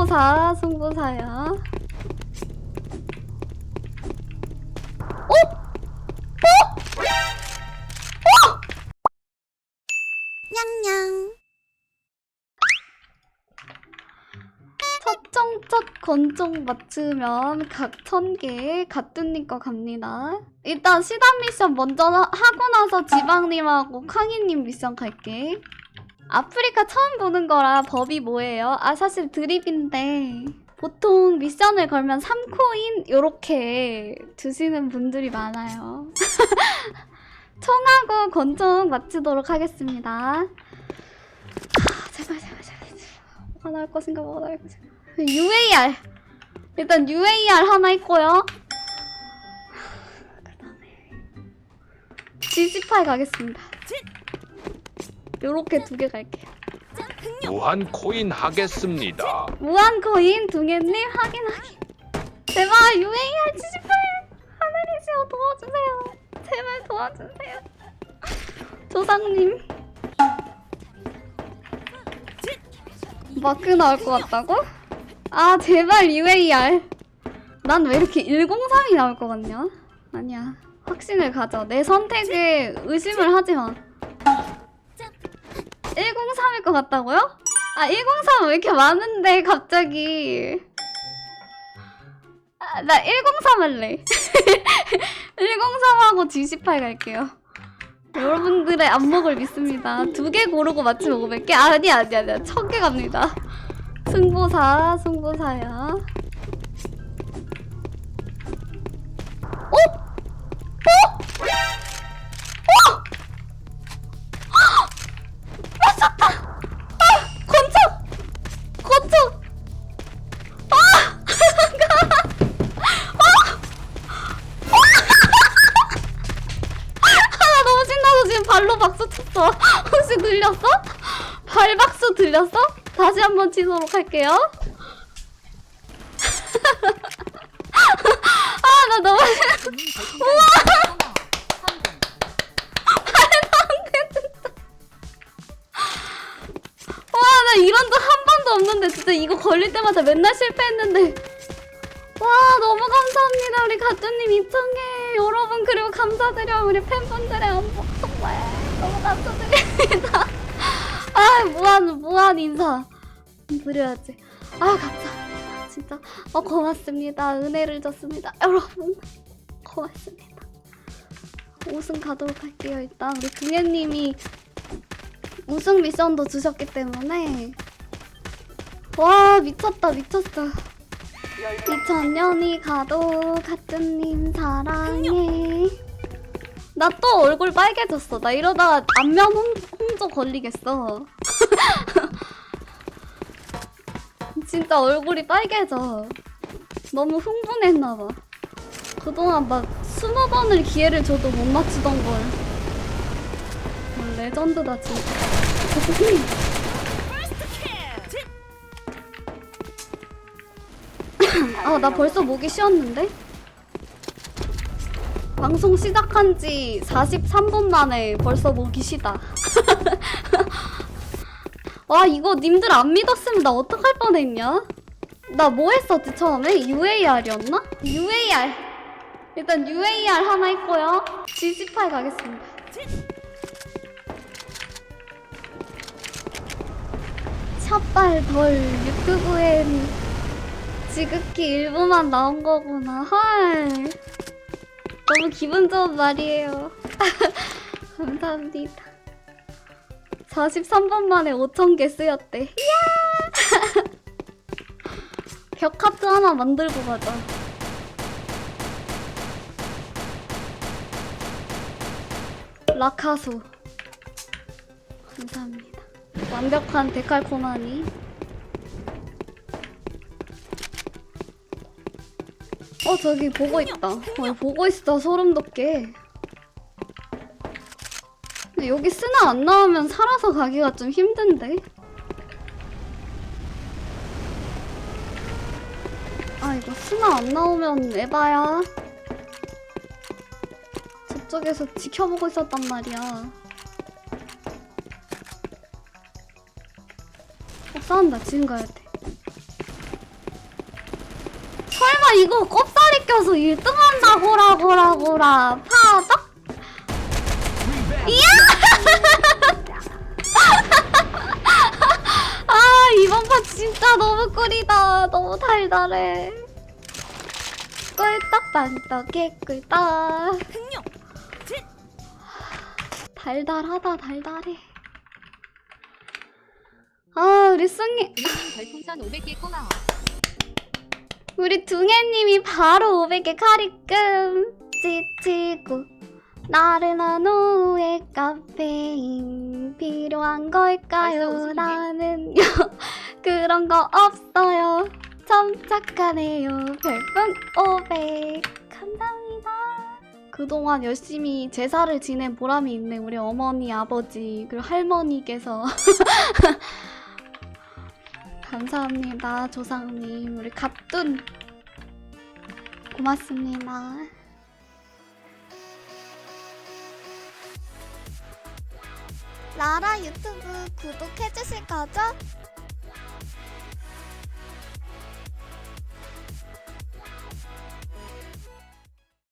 승부사, 승부사야. 어? 어? 어? 냥냥. 첫정첫 건종 맞추면 각 천개 가뚜님 거 갑니다. 일단 시단 미션 먼저 하- 하고 나서 지방님하고 캉이님 미션 갈게. 아프리카 처음 보는 거라 법이 뭐예요? 아 사실 드립인데 보통 미션을 걸면 3코인 요렇게 주시는 분들이 많아요. 총하고 권총 맞추도록 하겠습니다. 아, 제발 제발 제발 뭐가 나올 것인가 뭐가 나올 것인가 UAR 일단 UAR 하나 있고요. 그 다음에 G18 가겠습니다. 요렇게 두 개 갈게요. 무한 코인 하겠습니다. 무한 코인 동현님 확인 확인. 제발 UAR 78 하늘이시여 도와주세요. 제발 도와주세요. 조상님. 마크 나올 것 같다고? 아 제발 UAR. 난 왜 이렇게 103이 나올 것 같냐? 아니야. 확신을 가져. 내 선택에 의심을 하지 마. 103일 것 같다고요? 아, 103 왜 이렇게 많은데, 갑자기. 아, 나 103 할래. 103하고 G18 갈게요. 여러분들의 안목을 믿습니다. 두 개 고르고 맞추면 500개? 아니, 아니, 아니. 1000개 갑니다. 승부사, 승부사야. 들렸어? 발 박수 들렸어? 다시 한번 치도록 할게요. 아, 나 너무 와, 나 이런 적 한 번도 없는데 진짜 이거 걸릴 때마다 맨날 실패했는데. 와, 너무 감사합니다. 우리 가뚜님 2,000개. 여러분, 그리고 감사드려요. 우리 팬분들의 안복 정말 너무 감사드립니다. 아, 무한, 무한 인사. 드려야지. 아, 감사합니다. 진짜. 어, 고맙습니다. 은혜를 줬습니다. 여러분, 고맙습니다. 우승 가도록 할게요. 일단, 우리 동현님이 우승 미션도 주셨기 때문에 와 미쳤다 미쳤어 2000년이 가도 가뜨님 사랑해. 나 또 얼굴 빨개졌어. 나 이러다가 안면 홍, 홍조 걸리겠어. 진짜 얼굴이 빨개져. 너무 흥분했나봐. 그동안 막 스무 번을 기회를 줘도 못 맞추던 걸. 어, 레전드다 진짜 아, 나 벌써 목이 쉬었는데? 방송 시작한 지 43분 만에 벌써 목이 쉬다. 와, 이거 님들 안 믿었으면 나 어떡할 뻔했냐? 나 뭐 했었지, 처음에? UAR이었나? UAR. 일단 UAR 하나 있고요. G18 가겠습니다. 샷발 덜 유튜브엔 지극히 일부만 나온 거구나. 헐. 너무 기분 좋은 말이에요. 감사합니다. 43번 만에 5,000개 쓰였대. 이야! 벽 하트 하나 만들고 가자. 라카소. 감사합니다. 완벽한 데칼코마니. 어 저기 보고 있다. 어 보고 있어 소름 돋게. 근데 여기 쓰나 안 나오면 살아서 가기가 좀 힘든데. 아 이거 쓰나 안 나오면 에바야. 저쪽에서 지켜보고 있었단 말이야. 어, 싸운다. 지금 가야 돼. 이거 꼽사리 껴서 1등 한다고라 고라 고라. 파적? 이야! 아 이번 판 진짜 너무 꿀이다. 너무 달달해. 꿀떡 반떡 개꿀떡. 흥룡. 달달하다 달달해. 아 우리 우리님 별풍선 500개 고마워 우리 둥애님이 바로 500개 카리끔 지치고 나른한 오후에 카페인 필요한 걸까요. 나는요. 그런 거 없어요. 참 착하네요. 별풍 500 감사합니다. 그동안 열심히 제사를 지낸 보람이 있네. 우리 어머니 아버지 그리고 할머니께서 감사합니다 조상님. 우리 갓둔. 고맙습니다. 라라 유튜브 구독해주실 거죠?